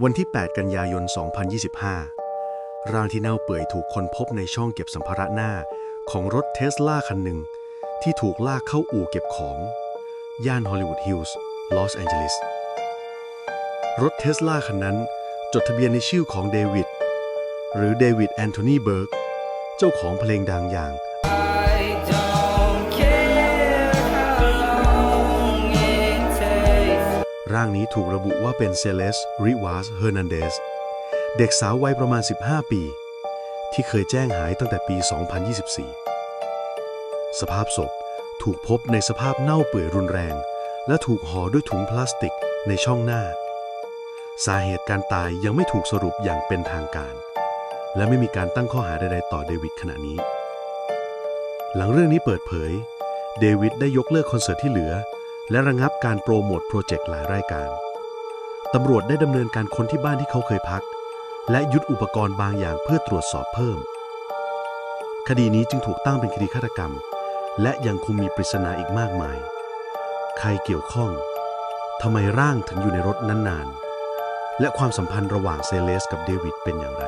วันที่ 8 กันยายน 2025 ร่างที่เน่าเปื่อยถูกค้นพบในช่องเก็บสัมภาระหน้าของรถเทสลาคันหนึ่ง ที่ถูกลากเข้าอู่เก็บของ ย่านฮอลลีวูดฮิลส์ลอสแอนเจลิส รถเทสลาคันนั้นจดทะเบียนในชื่อของเดวิด หรือเดวิดแอนโทนีเบิร์ก เจ้าของเพลงดังอย่าง I don't ร่างนี้ถูกระบุว่าเป็นเซเลสริวาสเฮอร์นันเดสเด็กสาววัยประมาณ 15 ปี ที่เคยแจ้งหายตั้งแต่ปี 2024 สภาพศพถูกพบในสภาพเน่าเปื่อยรุนแรง และถูกห่อด้วยถุงพลาสติกในช่องหน้า สาเหตุการตายยังไม่ถูกสรุปอย่างเป็นทางการ และไม่มีการตั้งข้อหาใดๆต่อเดวิดขณะนี้ หลังเรื่องนี้เปิดเผย เดวิดได้ยกเลิกคอนเสิร์ตที่เหลือ และระงับการโปรโมทโปรเจกต์หลายรายการ ตำรวจได้ดำเนินการค้นที่บ้านที่เขาเคยพัก และยึดอุปกรณ์บางอย่างเพื่อตรวจสอบเพิ่ม คดีนี้จึงถูกตั้งเป็นคดีฆาตกรรม และยังคงมีปริศนาอีกมากมาย ใครเกี่ยวข้องทำไมร่างถึงอยู่ในรถนั้นนาน และความสัมพันธ์ระหว่างเซเลสกับเดวิดเป็นอย่างไร